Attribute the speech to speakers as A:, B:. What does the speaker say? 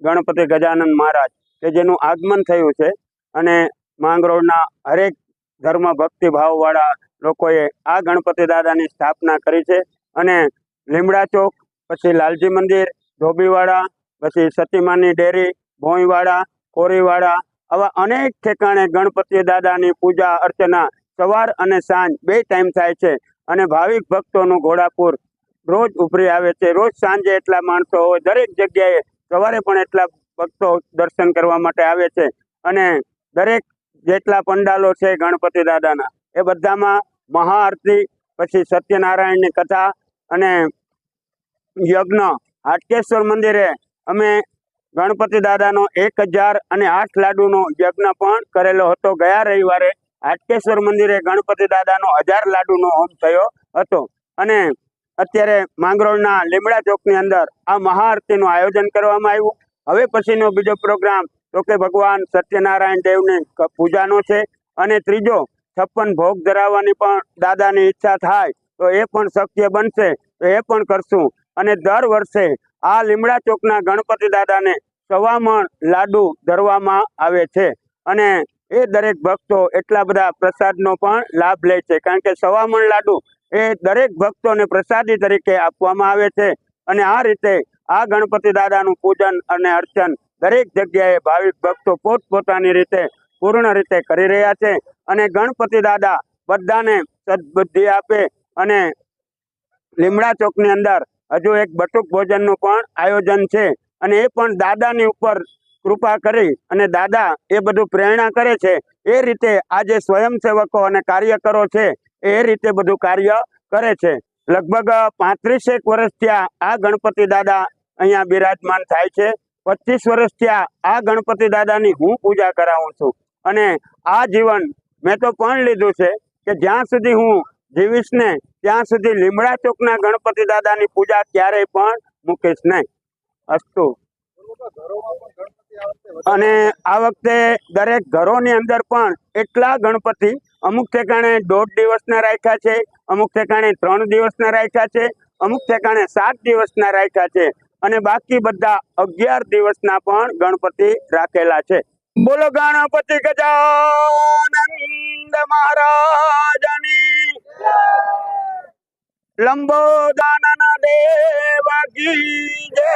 A: ગણપતિ ગજાનંદ મહારાજ, કે જેનું આગમન થયું છે. અને માંગરોળના હરેક ધર્મ ભક્તિ ભાવવાળા લોકોએ આ ગણપતિ દાદાની સ્થાપના કરી છે. અને લીમડા ચોક, પછી લાલજી મંદિર, ધોબીવાડા, પછી સતીમાની ડેરી, ભોંયવાડા, કોરીવાડા, આવા અનેક ઠેકાણે ગણપતિ દાદાની પૂજા અર્ચના સવાર અને સાંજ બે ટાઈમ થાય છે. અને ભાવિક ભક્તોનું ઘોડાપુર રોજ ઉભરી આવે છે. રોજ સાંજે એટલા માણસો હોય, દરેક જગ્યાએ સવારે પણ એટલા ભક્તો દર્શન કરવા માટે આવે છે અને દરેક જેટલા પંડાલો છે ગણપતિ દાદાના, એ બધામાં મહાઆરતી, પછી સત્યનારાયણની કથા અને યજ્ઞ. હાટકેશ્વર મંદિરે અમે ગણપતિ દાદાનો એક હજાર અને આઠ લાડુનો યજ્ઞ પણ કરેલો હતો. ગયા રવિવારે હાટકેશ્વર મંદિરે ગણપતિ દાદાનો હજાર લાડુનો હોમ થયો હતો. અને અત્યારે માંગરોળના લીમડા ચોકની અંદર આ મહાઆરતીનું આયોજન કરવામાં આવ્યું. હવે પછીનો બીજો પ્રોગ્રામ તો કે ભગવાન સત્યનારાયણ દેવની પૂજાનો છે અને ત્રીજો છપ્પન ભોગ ધરાવવાની પણ દાદાની ઈચ્છા થાય તો એ પણ શક્ય બનશે તો એ પણ કરશું. અને દર વર્ષે આ લીમડા ચોકના ગણપતિ દાદાને સવામણ લાડુ ધરવામાં આવે છે અને એ દરેક ભક્તો એટલા બધા પ્રસાદનો પણ લાભ લે છે. કારણ કે સવામણ લાડુ એ દરેક ભક્તોને પ્રસાદી તરીકે આપવામાં આવે છે. અને આ રીતે આ ગણપતિ દાદાનું પૂજન અને અર્ચન દરેક જગ્યાએ ભાવિક ભક્તો પોતપોતાની રીતે પૂર્ણ રીતે કરી રહ્યા છે. અને ગણપતિ દાદા બધાને સદબુદ્ધિ આપે અને લીમડા ચોકની અંદર હજુ એક બટુક ભોજનનું પણ આયોજન છે. અને એ પણ દાદાની ઉપર કૃપા કરી અને દાદા એ બધું પ્રેરણા કરે છે. એ રીતે આજે સ્વયંસેવકો અને કાર્યકરો છે એ રીતે બધું કાર્ય કરે છે. લગભગ પાંત્રીસેક વર્ષ થયા આ ગણપતિ દાદા અહીંયા બિરાજમાન થાય છે. પચીસ વર્ષ થયા આ ગણપતિ દાદાની હું પૂજા કરાવું છું. અને આ જીવન મેં તો પણ લીધું છે કે જ્યાં સુધી હું જીવીશ ને ત્યાં સુધી લીમડા ચોકના ગણપતિ દાદાની પૂજા ક્યારેય પણ મૂકીશ નહીં. અસ્તુ. અને આ વખતે દરેક ઘરોની અંદર પણ એટલા ગણપતિ અમુક ઠેકાણે દોઢ દિવસના રાખ્યા છે, અમુક ઠેકાણે ત્રણ દિવસના રાખ્યા છે, અમુક ઠેકાણે સાત દિવસના રાખ્યા છે અને બાકી બધા અગિયાર દિવસના પણ ગણપતિ રાખેલા છે. બોલો ગણપતિ ગજાનંદ મહારાજની. લંબોદાનન દેવ કી જય.